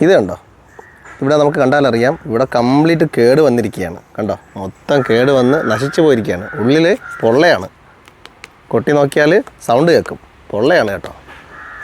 ഇത് കണ്ടോ? ഇവിടെ നമുക്ക് കണ്ടാലറിയാം ഇവിടെ കംപ്ലീറ്റ് കേട് വന്നിരിക്കുകയാണ്. കണ്ടോ? മൊത്തം കേട് വന്ന് നശിച്ചു പോയിരിക്കുകയാണ്. ഉള്ളിൽ പൊള്ളയാണ്. കൊട്ടി നോക്കിയാൽ സൗണ്ട് കേൾക്കും. പൊള്ളയാണ് കേട്ടോ.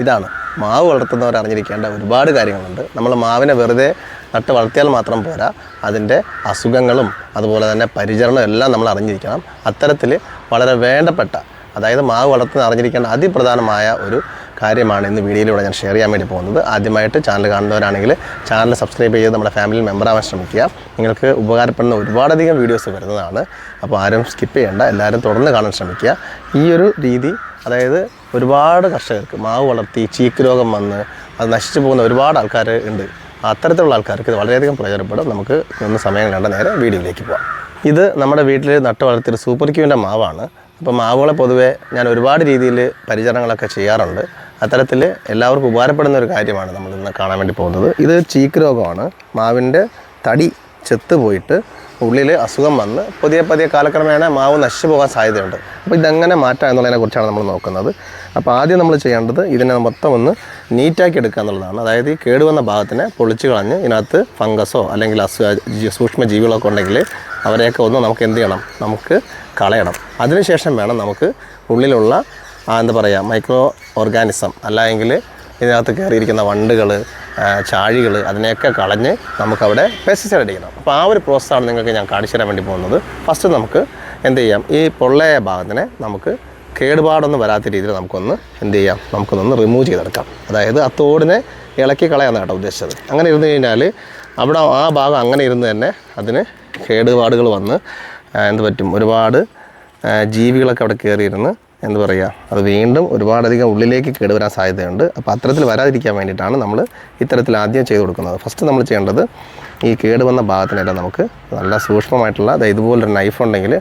ഇതാണ്. മാവ് വളർത്തുന്നവർ അറിഞ്ഞിരിക്കേണ്ട ഒരുപാട് കാര്യങ്ങളുണ്ട്. നമ്മൾ മാവിനെ വെറുതെ നട്ട് വളർത്തിയാൽ മാത്രം പോരാ. അതിന്റെ അസുഖങ്ങളും അതുപോലെ തന്നെ പരിചരണവും എല്ലാം നമ്മൾ അറിഞ്ഞിരിക്കണം. അത്തരത്തിൽ വളരെ വേണ്ടപ്പെട്ട അതായത് മാവ് വളർത്തുന്ന അറിഞ്ഞിരിക്കേണ്ട അതിപ്രധാനമായ ഒരു കാര്യമാണ് ഇന്ന് വീഡിയോയിലൂടെ ഞാൻ ഷെയർ ചെയ്യാൻ വേണ്ടി പോകുന്നത്. ആദ്യമായിട്ട് ചാനൽ കാണുന്നവരാണെങ്കിൽ ചാനൽ സബ്സ്ക്രൈബ് ചെയ്ത് നമ്മുടെ ഫാമിലി മെമ്പറാവാൻ ശ്രമിക്കുക. നിങ്ങൾക്ക് ഉപകാരപ്പെടുന്ന ഒരുപാടധികം വീഡിയോസ് വരുന്നതാണ്. അപ്പോൾ ആരും സ്കിപ്പ് ചെയ്യേണ്ട. എല്ലാവരും തുടർന്ന് കാണാൻ ശ്രമിക്കുക. ഈ ഒരു രീതി അതായത് ഒരുപാട് കർഷകർക്ക് മാവ് വളർത്തി ചീക്ക് രോഗം വന്ന് അത് നശിച്ചു പോകുന്ന ഒരുപാട് ആൾക്കാർ ഉണ്ട്. അത്തരത്തിലുള്ള ആൾക്കാർക്ക് ഇത് വളരെയധികം പ്രയോജനപ്പെടും. നമുക്ക് ഒന്ന് സമയം കണ്ട നേരെ വീഡിയോയിലേക്ക് പോകാം ഇത് നമ്മുടെ വീട്ടിൽ നട്ട് വളർത്തിയൊരു സൂപ്പർ ക്യൂവിന്റെ മാവാണ്. അപ്പോൾ മാവുകളെ പൊതുവേ ഞാൻ ഒരുപാട് രീതിയിൽ പരിചരണങ്ങളൊക്കെ ചെയ്യാറുണ്ട്. അത്തരത്തിൽ എല്ലാവർക്കും ഉപകാരപ്പെടുന്ന ഒരു കാര്യമാണ് നമ്മൾ ഇന്ന് കാണാൻ വേണ്ടി പോകുന്നത്. ഇത് ചീക്ക് രോഗമാണ്. മാവിന്റെ തടി ചെത്ത് പോയിട്ട് ഉള്ളിൽ അസുഖം വന്ന് പുതിയ പതിയെ കാലക്രമേണ മാവ് നശിച്ചു പോകാൻ സാധ്യതയുണ്ട്. അപ്പോൾ ഇതെങ്ങനെ മാറ്റാം എന്നുള്ളതിനെ കുറിച്ചാണ് നമ്മൾ നോക്കുന്നത്. അപ്പോൾ ആദ്യം നമ്മൾ ചെയ്യേണ്ടത് ഇതിനെ മൊത്തം ഒന്ന് നീറ്റാക്കി എടുക്കുക എന്നുള്ളതാണ്. അതായത് ഈ കേടുവന്ന ഭാഗത്തിനെ പൊളിച്ച് കളഞ്ഞ് ഇതിനകത്ത് ഫംഗസോ അല്ലെങ്കിൽ അസുഖ സൂക്ഷ്മ ജീവികളൊക്കെ ഉണ്ടെങ്കിൽ അവരെയൊക്കെ ഒന്ന് നമുക്ക് എന്ത് ചെയ്യണം? നമുക്ക് കളയണം. അതിനുശേഷം വേണം നമുക്ക് ഉള്ളിലുള്ള എന്താ പറയുക മൈക്രോ ഓർഗാനിസം അല്ലെങ്കിൽ ഇതിനകത്ത് കയറിയിരിക്കുന്ന വണ്ടുകൾ ചാഴികൾ അതിനെയൊക്കെ കളഞ്ഞ് നമുക്കവിടെ പെസ്റ്റിസൈഡ് അടിക്കണം അപ്പോൾ ആ ഒരു പ്രോസസ്സാണ് നിങ്ങൾക്ക് ഞാൻ കാണിച്ചു തരാൻ വേണ്ടി പോകുന്നത്. ഫസ്റ്റ് നമുക്ക് എന്ത് ചെയ്യാം ഈ പൊള്ളയ ഭാഗത്തിനെ നമുക്ക് കേടുപാടൊന്നും വരാത്ത രീതിയിൽ നമുക്കൊന്ന് എന്ത് ചെയ്യാം നമുക്കൊന്ന് റിമൂവ് ചെയ്തെടുക്കാം. അതായത് ആ തോടിനെ ഇളക്കി കളയാന്നാണ് കേട്ടോ ഉദ്ദേശിച്ചത്. അങ്ങനെ ഇരുന്ന് കഴിഞ്ഞാൽ അവിടെ ആ ഭാഗം അങ്ങനെ ഇരുന്ന് തന്നെ അതിന് കേടുപാടുകൾ വന്ന് എന്ത് പറ്റും? ഒരുപാട് ജീവികളൊക്കെ അവിടെ കയറിയിരുന്ന് എന്ത് പറയുക. അത് വീണ്ടും ഒരുപാടധികം ഉള്ളിലേക്ക് കേടുവരാൻ സാധ്യതയുണ്ട്. അപ്പോൾ അത്തരത്തിൽ വരാതിരിക്കാൻ വേണ്ടിയിട്ടാണ് നമ്മൾ ഇത്തരത്തിൽ ആദ്യം ചെയ്ത് കൊടുക്കുന്നത്. ഫസ്റ്റ് നമ്മൾ ചെയ്യേണ്ടത് ഈ കേടുവന്ന ഭാഗത്തിനെല്ലാം നമുക്ക് നല്ല സൂക്ഷ്മമായിട്ടുള്ള അതായത് ഇതുപോലൊരു നൈഫ് ഉണ്ടെങ്കിൽ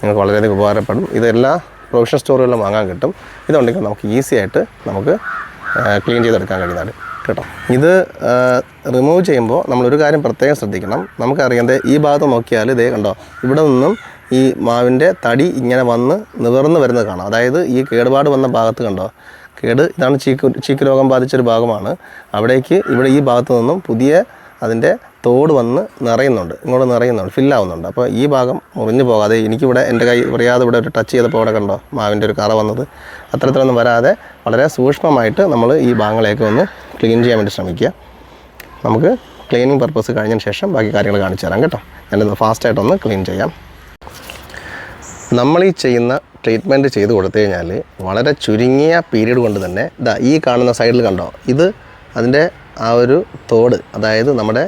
നിങ്ങൾക്ക് വളരെയധികം ഉപകാരപ്പെടും. ഇതെല്ലാ പ്രൊവിഷൻ സ്റ്റോറുകളിലും വാങ്ങാൻ കിട്ടും. ഇതുണ്ടെങ്കിൽ നമുക്ക് ഈസി ആയിട്ട് നമുക്ക് ക്ലീൻ ചെയ്തെടുക്കാൻ കഴിയുന്നതാണ്. കേട്ടോ. ഇത് റിമൂവ് ചെയ്യുമ്പോൾ നമ്മളൊരു കാര്യം പ്രത്യേകം ശ്രദ്ധിക്കണം. നമുക്കറിയാം ദേ ഈ ഭാഗത്ത് നോക്കിയാൽ ഇതേ കണ്ടോ ഇവിടെ നിന്നും ഈ മാവിന്റെ തടി ഇങ്ങനെ വന്ന് നിവർന്ന് വരുന്നത് കാണാം. അതായത് ഈ കേടുപാട് വന്ന ഭാഗത്ത് കണ്ടോ? കേട് ഇതാണ് ചീക്ക് ചീക്ക് രോഗം ബാധിച്ചൊരു ഭാഗമാണ്. അവിടേക്ക് ഇവിടെ ഈ ഭാഗത്ത് നിന്നും പുതിയ അതിന്റെ തോട് വന്ന് നിറയുന്നുണ്ട്. ഇങ്ങോട്ട് നിറയുന്നുണ്ട് ഫില്ലാവുന്നുണ്ട് അപ്പോൾ ഈ ഭാഗം മുറിഞ്ഞു പോകാതെ എനിക്കിവിടെ എന്റെ കൈ പറയാതെ ഇവിടെ ഒരു ടച്ച് ചെയ്തപ്പോൾ അവിടെ കണ്ടോ മാവിന്റെ ഒരു കറ വന്നത്? അത്തരത്തിലൊന്നും വരാതെ വളരെ സൂക്ഷ്മമായിട്ട് നമ്മൾ ഈ ഭാഗങ്ങളെയൊക്കെ ഒന്ന് ക്ലീൻ ചെയ്യാൻ വേണ്ടി ശ്രമിക്കുക. നമുക്ക് ക്ലീനിങ് പർപ്പസ് കഴിഞ്ഞതിന് ശേഷം ബാക്കി കാര്യങ്ങൾ കാണിച്ചു തരാം കേട്ടോ. എന്നെ ഫാസ്റ്റായിട്ടൊന്ന് ക്ലീൻ ചെയ്യാം. നമ്മൾ ഈ ചെയ്യുന്ന ട്രീറ്റ്മെന്റ് ചെയ്ത് കൊടുത്തു കഴിഞ്ഞാൽ വളരെ ചുരുങ്ങിയ പീരീഡ് കൊണ്ട് തന്നെ ഇതാ ഈ കാണുന്ന സൈഡിൽ കണ്ടോ? ഇത് അതിന്റെ ആ ഒരു തോട് അതായത് നമ്മുടെ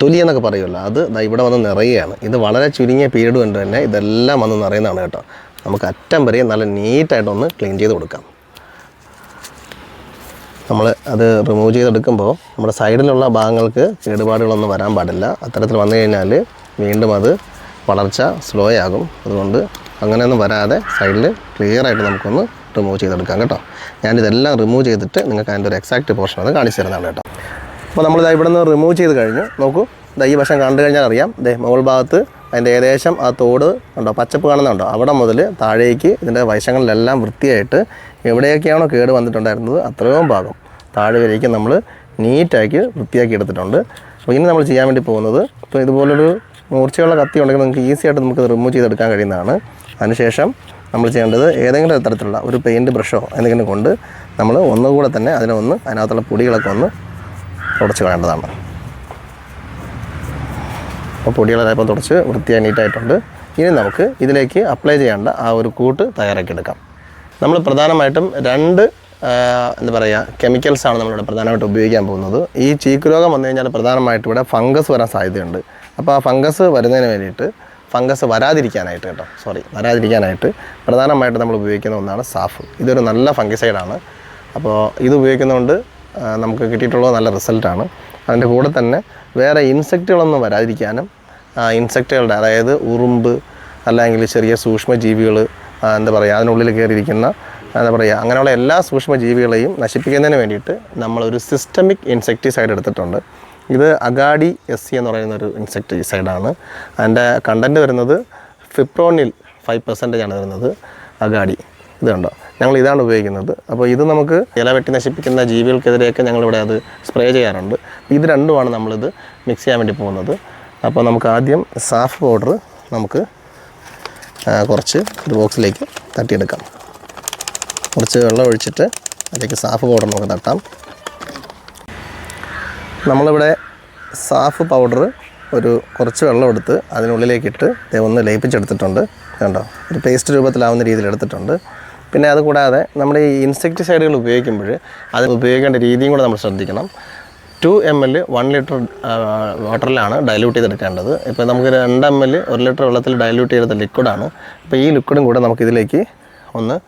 തൊലി എന്നൊക്കെ പറയുമല്ലോ അത് ഇവിടെ വന്ന് നിറയുകയാണ്. ഇത് വളരെ ചുരുങ്ങിയ പീരീഡ് കൊണ്ട് തന്നെ ഇതെല്ലാം വന്ന് നിറയുന്നതാണ് കേട്ടോ. നമുക്ക് അറ്റം വരെ നല്ല നീറ്റായിട്ടൊന്ന് ക്ലീൻ ചെയ്ത് കൊടുക്കാം. നമ്മൾ അത് റിമൂവ് ചെയ്തെടുക്കുമ്പോൾ നമ്മുടെ സൈഡിലുള്ള ഭാഗങ്ങൾക്ക് കേടുപാടുകളൊന്നും വരാൻ പാടില്ല. അത്തരത്തിൽ വന്നു കഴിഞ്ഞാൽ വീണ്ടും അത് വളർച്ച സ്ലോ ആകും. അതുകൊണ്ട് അങ്ങനെയൊന്നും വരാതെ സൈഡിൽ ക്ലിയർ ആയിട്ട് നമുക്കൊന്ന് റിമൂവ് ചെയ്തെടുക്കാം കേട്ടോ. ഞാനിതെല്ലാം റിമൂവ് ചെയ്തിട്ട് നിങ്ങൾക്ക് അതിന്റെ ഒരു എക്സാക്റ്റ് പോർഷൻ അത് കാണിച്ചു തരുന്നതാണ് കേട്ടോ. അപ്പോൾ നമ്മളിതാ ഇവിടെ നിന്ന് റിമൂവ് ചെയ്ത് കഴിഞ്ഞു. നോക്കൂ ഇതാ ഈ വശം കണ്ടു കഴിഞ്ഞാൽ അറിയാം. ദേ മുകൾ ഭാഗത്ത് അതിന്റെ ഏകദേശം ആ തോട് ഉണ്ടോ പച്ചപ്പ് കാണുന്നുണ്ടോ? അവിടെ മുതൽ താഴേക്ക് ഇതിന്റെ വശങ്ങളിലെല്ലാം വൃത്തിയായിട്ട് എവിടെയൊക്കെയാണോ കേട് വന്നിട്ടുണ്ടായിരുന്നത് അത്രയും ഭാഗം താഴെ നമ്മൾ നീറ്റാക്കി വൃത്തിയാക്കി എടുത്തിട്ടുണ്ട്. അപ്പോൾ ഇനി നമ്മൾ ചെയ്യാൻ വേണ്ടി പോകുന്നത് ഇപ്പോൾ ഇതുപോലൊരു മൂർച്ചയുള്ള കത്തി ഉണ്ടെങ്കിൽ നിങ്ങൾക്ക് ഈസി ആയിട്ട് നമുക്ക് റിമൂവ് ചെയ്തെടുക്കാൻ കഴിയുന്നതാണ്. അതിനുശേഷം നമ്മൾ ചെയ്യേണ്ടത് ഏതെങ്കിലും തരത്തിലുള്ള ഒരു പെയിന്റ് ബ്രഷോ എന്തെങ്കിലും കൊണ്ട് നമ്മൾ ഒന്നുകൂടെ തന്നെ അതിനെ ഒന്ന് അതിനകത്തുള്ള പൊടികളൊക്കെ ഒന്ന് തുടച്ച് കളയേണ്ടതാണ്. അപ്പോൾ പൊടികളെല്ലാം തുടച്ച് വൃത്തിയായി നീറ്റായിട്ടുണ്ട്. ഇനി നമുക്ക് ഇതിലേക്ക് അപ്ലൈ ചെയ്യേണ്ട ആ ഒരു കൂട്ട് തയ്യാറാക്കി എടുക്കാം. നമ്മൾ പ്രധാനമായിട്ടും രണ്ട് എന്താ പറയുക കെമിക്കൽസാണ് നമ്മളിവിടെ പ്രധാനമായിട്ട് ഉപയോഗിക്കാൻ പോകുന്നത്. ഈ ചീക്ക് രോഗം വന്നു കഴിഞ്ഞാൽ പ്രധാനമായിട്ട് ഇവിടെ ഫംഗസ് വരാൻ സാധ്യതയുണ്ട്. അപ്പോൾ ആ ഫംഗസ് വരുന്നതിന് വേണ്ടിയിട്ട് ഫംഗസ് വരാതിരിക്കാനായിട്ട് കേട്ടോ സോറി വരാതിരിക്കാനായിട്ട് പ്രധാനമായിട്ട് നമ്മൾ ഉപയോഗിക്കുന്ന ഒന്നാണ് സാഫ്. ഇതൊരു നല്ല ഫംഗിസൈഡാണ്. അപ്പോൾ ഇത് ഉപയോഗിക്കുന്നതുകൊണ്ട് നമുക്ക് കിട്ടിയിട്ടുള്ളത് നല്ല റിസൾട്ടാണ് അതിന്റെ കൂടെ തന്നെ വേറെ ഇൻസെക്റ്റുകളൊന്നും വരാതിരിക്കാനും ഇൻസെക്റ്റുകളുടെ അതായത് ഉറുമ്പ് അല്ലെങ്കിൽ ചെറിയ സൂക്ഷ്മജീവികൾ എന്താ പറയുക അതിനുള്ളിൽ കയറിയിരിക്കുന്ന എന്താ പറയുക അങ്ങനെയുള്ള എല്ലാ സൂക്ഷ്മജീവികളെയും നശിപ്പിക്കുന്നതിന് വേണ്ടിയിട്ട് നമ്മളൊരു സിസ്റ്റമിക് ഇൻസെക്ടിസൈഡ് എടുത്തിട്ടുണ്ട്. ഇത് അഗാഡി എസ് സി എന്ന് പറയുന്ന ഒരു ഇൻസെക്ടിസൈഡാണ് അതിന്റെ കണ്ടന്റ് വരുന്നത് ഫിപ്രോണിൽ ഫൈവ് പെർസെന്റേജ് ആണ് വരുന്നത് അഗാഡി. ഇത് കണ്ടോ? ഞങ്ങൾ ഇതാണ് ഉപയോഗിക്കുന്നത്. അപ്പോൾ ഇത് നമുക്ക് ഇല വെട്ടി നശിപ്പിക്കുന്ന ജീവികൾക്കെതിരെയൊക്കെ ഞങ്ങളിവിടെ അത് സ്പ്രേ ചെയ്യാറുണ്ട്. ഇത് രണ്ടുമാണ് നമ്മളിത് മിക്സ് ചെയ്യാൻ വേണ്ടി പോകുന്നത്. അപ്പോൾ നമുക്ക് ആദ്യം സാഫ് പൗഡർ നമുക്ക് കുറച്ച് ഒരു ബോക്സിലേക്ക് തട്ടിയെടുക്കാം. കുറച്ച് വെള്ളം ഒഴിച്ചിട്ട് അതിലേക്ക് സാഫ് പൗഡർ നമുക്ക് തട്ടാം. നമ്മളിവിടെ സാഫ് പൗഡർ ഒരു കുറച്ച് വെള്ളം എടുത്ത് അതിനുള്ളിലേക്കിട്ട് ഒന്ന് ലയിപ്പിച്ചെടുത്തിട്ടുണ്ട്. കണ്ടോ? ഒരു പേസ്റ്റ് രൂപത്തിലാവുന്ന രീതിയിൽ എടുത്തിട്ടുണ്ട്. പിന്നെ അതുകൂടാതെ നമ്മൾ ഈ ഇൻസെക്ടിസൈഡുകൾ ഉപയോഗിക്കുമ്പോൾ അത് ഉപയോഗിക്കേണ്ട രീതിയും കൂടെ നമ്മൾ ശ്രദ്ധിക്കണം. Two M L one litre വാട്ടറിലാണ് dilute ചെയ്തെടുക്കേണ്ടത്. ഇപ്പോൾ നമുക്ക് രണ്ട് എം എൽ ഒരു ലിറ്റർ വെള്ളത്തിൽ ഡൈല്യൂട്ട് ചെയ്ത ലിക്വിഡാണ് അപ്പോൾ ഈ ലിക്വിഡും കൂടെ നമുക്കിതിലേക്ക് ഒന്ന്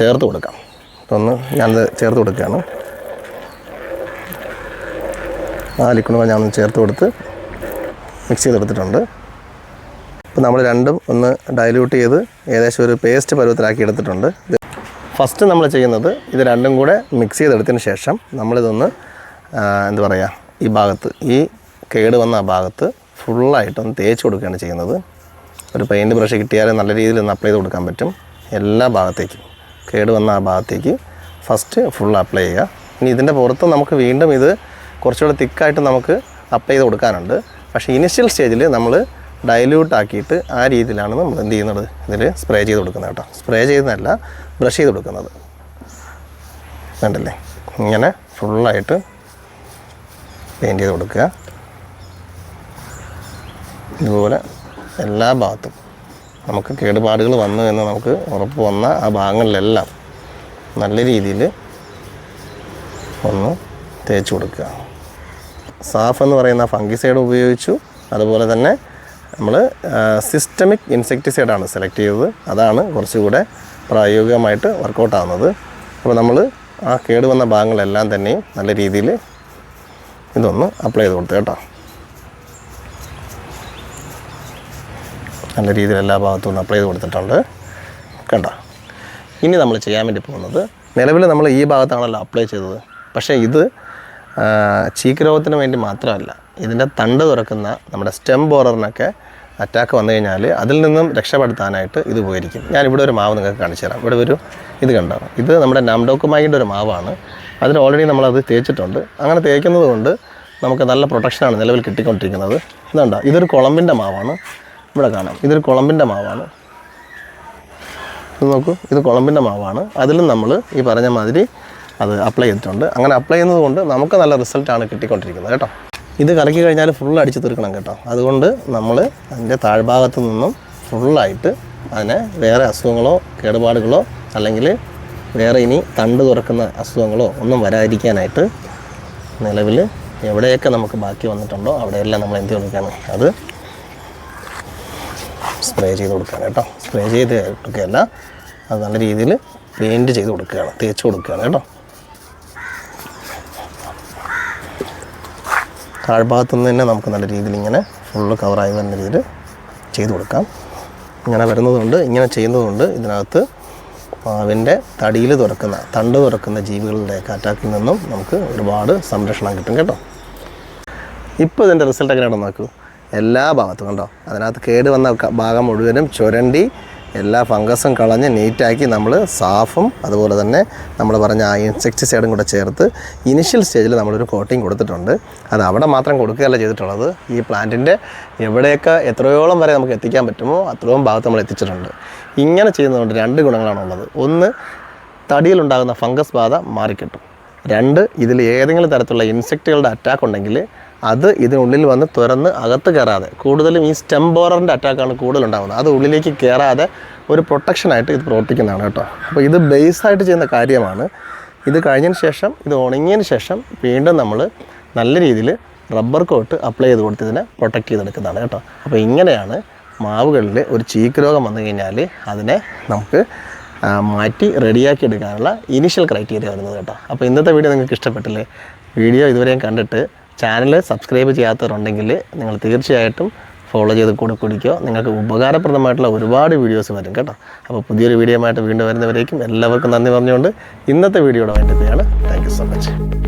ചേർത്ത് കൊടുക്കാം. അപ്പോൾ ഒന്ന് ഞാനത് ചേർത്ത് കൊടുക്കുകയാണ്. ആ ലിക്വിഡ് ഒന്ന് ചേർത്ത് കൊടുത്ത് മിക്സ് ചെയ്തെടുത്തിട്ടുണ്ട്. അപ്പോൾ നമ്മൾ രണ്ടും ഒന്ന് ഡൈല്യൂട്ട് ചെയ്ത് ഏകദേശം ഒരു പേസ്റ്റ് പരുവത്തിലാക്കി എടുത്തിട്ടുണ്ട്. ഫസ്റ്റ് നമ്മൾ ചെയ്യുന്നത് ഇത് രണ്ടും കൂടെ മിക്സ് ചെയ്തെടുത്തതിന് ശേഷം നമ്മളിതൊന്ന് എന്താ പറയുക ഈ ഭാഗത്ത് ഈ കേട് വന്ന ആ ഭാഗത്ത് ഫുള്ളായിട്ടൊന്ന് തേച്ച് കൊടുക്കുകയാണ് ചെയ്യുന്നത്. ഒരു പെയിന്റ് ബ്രഷ് കിട്ടിയാൽ നല്ല രീതിയിൽ ഒന്ന് അപ്ലൈ ചെയ്ത് കൊടുക്കാൻ പറ്റും. എല്ലാ ഭാഗത്തേക്കും കേട് വന്ന ആ ഭാഗത്തേക്ക് ഫസ്റ്റ് ഫുൾ അപ്ലൈ ചെയ്യുക. ഇനി ഇതിന്റെ പുറത്ത് നമുക്ക് വീണ്ടും ഇത് കുറച്ചുകൂടെ തിക്കായിട്ട് നമുക്ക് അപ്പ് ചെയ്ത് കൊടുക്കാനുണ്ട്. പക്ഷേ ഇനിഷ്യൽ സ്റ്റേജിൽ നമ്മൾ ഡൈല്യൂട്ട് ആക്കിയിട്ട് ആ രീതിയിലാണ് നമ്മൾ എന്ത് ചെയ്യുന്നത്? ഇതിൽ സ്പ്രേ ചെയ്ത് കൊടുക്കുന്നത് കേട്ടോ. സ്പ്രേ ചെയ്യുന്നതല്ല ബ്രഷ് ചെയ്ത് കൊടുക്കുന്നത്. വേണ്ടല്ലേ ഇങ്ങനെ ഫുള്ളായിട്ട് പെയിന്റ് ചെയ്ത് കൊടുക്കുക. ഇതുപോലെ എല്ലാ ഭാഗത്തും നമുക്ക് കേടുപാടുകൾ വന്നു എന്ന് നമുക്ക് ഉറപ്പ് വന്ന ആ ഭാഗങ്ങളിലെല്ലാം നല്ല രീതിയിൽ ഒന്ന് തേച്ച് കൊടുക്കുക. സാഫ് എന്ന് പറയുന്ന ഫംഗിസൈഡ് ഉപയോഗിച്ചു. അതുപോലെ തന്നെ നമ്മൾ സിസ്റ്റമിക് ഇൻസെക്ടിസൈഡാണ് സെലക്ട് ചെയ്തത്. അതാണ് കുറച്ചുകൂടെ പ്രായോഗികമായിട്ട് വർക്കൗട്ട് ആവുന്നത്. അപ്പോൾ നമ്മൾ ആ കേട് വന്ന ഭാഗങ്ങളെല്ലാം തന്നെയും നല്ല രീതിയിൽ ഇതൊന്ന് അപ്ലൈ ചെയ്ത് കൊടുത്തു കേട്ടോ. നല്ല രീതിയിൽ എല്ലാ ഭാഗത്തും ഒന്ന് അപ്ലൈ ചെയ്ത് കൊടുത്തിട്ടുണ്ട്. കണ്ട? ഇനി നമ്മൾ ചെയ്യാൻ വേണ്ടി പോകുന്നത് നിലവിൽ നമ്മൾ ഈ ഭാഗത്താണല്ലോ അപ്ലൈ ചെയ്തത്. പക്ഷേ ഇത് ചീക്ക് രോഗത്തിന് വേണ്ടി മാത്രമല്ല ഇതിന്റെ തണ്ട് തുറക്കുന്ന നമ്മുടെ സ്റ്റെം ബോററിനൊക്കെ അറ്റാക്ക് വന്നു കഴിഞ്ഞാൽ അതിൽ നിന്നും രക്ഷപ്പെടുത്താനായിട്ട് ഇത് ഉപകരിക്കും. ഞാനിവിടെ ഒരു മാവ് നിങ്ങൾക്ക് കാണിച്ചു തരാം. ഇവിടെ ഒരു ഇത് കണ്ടോ? ഇത് നമ്മുടെ നാംഡോക്കുമായിന്റെ ഒരു മാവാണ്. അതിന് ഓൾറെഡി നമ്മളത് തേച്ചിട്ടുണ്ട്. അങ്ങനെ തേക്കുന്നത് കൊണ്ട് നമുക്ക് നല്ല പ്രൊട്ടക്ഷനാണ് നിലവിൽ കിട്ടിക്കൊണ്ടിരിക്കുന്നത്. ഇതുണ്ടോ? ഇതൊരു കുളമ്പിന്റെ മാവാണ്. ഇവിടെ കാണാം. ഇതൊരു കുളമ്പിന്റെ മാവാണ്. ഇത് നോക്കൂ. ഇത് കുളമ്പിന്റെ മാവാണ്. അതിലും നമ്മൾ ഈ പറഞ്ഞ മാതിരി അത് അപ്ലൈ ചെയ്തിട്ടുണ്ട്. അങ്ങനെ അപ്ലൈ ചെയ്യുന്നത് കൊണ്ട് നമുക്ക് നല്ല റിസൾട്ടാണ് കിട്ടിക്കൊണ്ടിരിക്കുന്നത് കേട്ടോ. ഇത് കറക്കി കഴിഞ്ഞാൽ ഫുൾ അടിച്ച് തീർക്കണം കേട്ടോ. അതുകൊണ്ട് നമ്മൾ അതിന്റെ താഴ്ഭാഗത്ത് നിന്നും ഫുള്ളായിട്ട് അതിനെ വേറെ അസുഖങ്ങളോ കേടുപാടുകളോ അല്ലെങ്കിൽ വേറെ ഇനി തണ്ട് തുറക്കുന്ന അസുഖങ്ങളോ ഒന്നും വരാതിരിക്കാനായിട്ട് നിലവിൽ എവിടെയൊക്കെ നമുക്ക് ബാക്കി വന്നിട്ടുണ്ടോ അവിടെയെല്ലാം നമ്മൾ എന്ത് കൊടുക്കുകയാണ് അത് സ്പ്രേ ചെയ്ത് കൊടുക്കുകയാണ് കേട്ടോ. സ്പ്രേ ചെയ്ത് കൊടുക്കുകയല്ല അത് നല്ല രീതിയിൽ പെയിന്റ് ചെയ്ത് കൊടുക്കുകയാണ് തേച്ച് കൊടുക്കുകയാണ് കേട്ടോ. താഴ്ഭാഗത്തു നിന്ന് തന്നെ നമുക്ക് നല്ല രീതിയിൽ ഇങ്ങനെ ഫുള്ള് കവറായി വരുന്ന രീതിയിൽ ചെയ്തു കൊടുക്കാം. ഇങ്ങനെ വരുന്നതുകൊണ്ട് ഇങ്ങനെ ചെയ്യുന്നതുകൊണ്ട് ഇതിനകത്ത് മാവിന്റെ തടിയിൽ തുറക്കുന്ന തണ്ട് തുറക്കുന്ന ജീവികളുടെ അറ്റാക്കിൽ നിന്നും നമുക്ക് ഒരുപാട് സംരക്ഷണം കിട്ടും കേട്ടോ. ഇപ്പോൾ ഇതിന്റെ റിസൾട്ട് എങ്ങനെയാണെന്ന് നോക്കൂ. എല്ലാ ഭാഗത്തും കണ്ടോ? അതിനകത്ത് കേട് വന്ന ഭാഗം മുഴുവനും ചുരണ്ടി എല്ലാ ഫംഗസും കളഞ്ഞ് നീറ്റാക്കി നമ്മൾ സാഫും അതുപോലെ തന്നെ നമ്മൾ പറഞ്ഞ ആ ഇൻസെക്ടിസൈഡും കൂടെ ചേർത്ത് ഇനിഷ്യൽ സ്റ്റേജിൽ നമ്മളൊരു കോട്ടിങ് കൊടുത്തിട്ടുണ്ട്. അത് അവിടെ മാത്രം കൊടുക്കുകയല്ല ചെയ്തിട്ടുള്ളത്. ഈ പ്ലാന്റിന്റെ എവിടെയൊക്കെ എത്രയോളം വരെ നമുക്ക് എത്തിക്കാൻ പറ്റുമോ അത്രയും ഭാഗത്ത് നമ്മൾ എത്തിച്ചിട്ടുണ്ട്. ഇങ്ങനെ ചെയ്യുന്നതുകൊണ്ട് രണ്ട് ഗുണങ്ങളാണ് ഉള്ളത്. ഒന്ന് തടിയിലുണ്ടാകുന്ന ഫംഗസ് ബാധ മാറിക്കിട്ടും. രണ്ട് ഇതിൽ ഏതെങ്കിലും തരത്തിലുള്ള ഇൻസെക്റ്റുകളുടെ അറ്റാക്ക് ഉണ്ടെങ്കിൽ അത് ഇതിനുള്ളിൽ വന്ന് തുറന്ന് അകത്ത് കയറാതെ കൂടുതലും ഈ സ്റ്റെം ബോററിന്റെ അറ്റാക്കാണ് കൂടുതൽ ഉണ്ടാകുന്നത് അത് ഉള്ളിലേക്ക് കയറാതെ ഒരു പ്രൊട്ടക്ഷനായിട്ട് ഇത് പ്രവർത്തിക്കുന്നതാണ് കേട്ടോ. അപ്പോൾ ഇത് ബേസായിട്ട് ചെയ്യുന്ന കാര്യമാണ്. ഇത് കഴിഞ്ഞതിന് ശേഷം ഇത് ഉണങ്ങിയതിന് ശേഷം വീണ്ടും നമ്മൾ നല്ല രീതിയിൽ റബ്ബർ കോട്ട് അപ്ലൈ ചെയ്ത് കൊടുത്ത് ഇതിനെ പ്രൊട്ടക്റ്റ് ചെയ്തെടുക്കുന്നതാണ് കേട്ടോ. അപ്പോൾ ഇങ്ങനെയാണ് മാവുകളിൽ ഒരു ചീക്ക് രോഗം വന്നു കഴിഞ്ഞാൽ അതിനെ നമുക്ക് മാറ്റി റെഡിയാക്കി എടുക്കാനുള്ള ഇനീഷ്യൽ ക്രൈറ്റീരിയ വരുന്നത് കേട്ടോ. അപ്പോൾ ഇന്നത്തെ വീഡിയോ നിങ്ങൾക്ക് ഇഷ്ടപ്പെട്ടില്ലേ? വീഡിയോ ഇതുവരെയും കണ്ടിട്ട് ചാനൽ സബ്സ്ക്രൈബ് ചെയ്യാത്തവരുണ്ടെങ്കിൽ നിങ്ങൾ തീർച്ചയായിട്ടും ഫോളോ ചെയ്ത് കൂടെ കുടിക്കുക നിങ്ങൾക്ക് ഉപകാരപ്രദമായിട്ടുള്ള ഒരുപാട് വീഡിയോസ് വരും കേട്ടോ. അപ്പോൾ പുതിയൊരു വീഡിയോ ആയിട്ട് വീണ്ടും വരുന്നവരേക്കും എല്ലാവർക്കും നന്ദി പറഞ്ഞുകൊണ്ട് ഇന്നത്തെ വീഡിയോയുടെ വേണ്ടി താങ്ക് യു സോ മച്ച്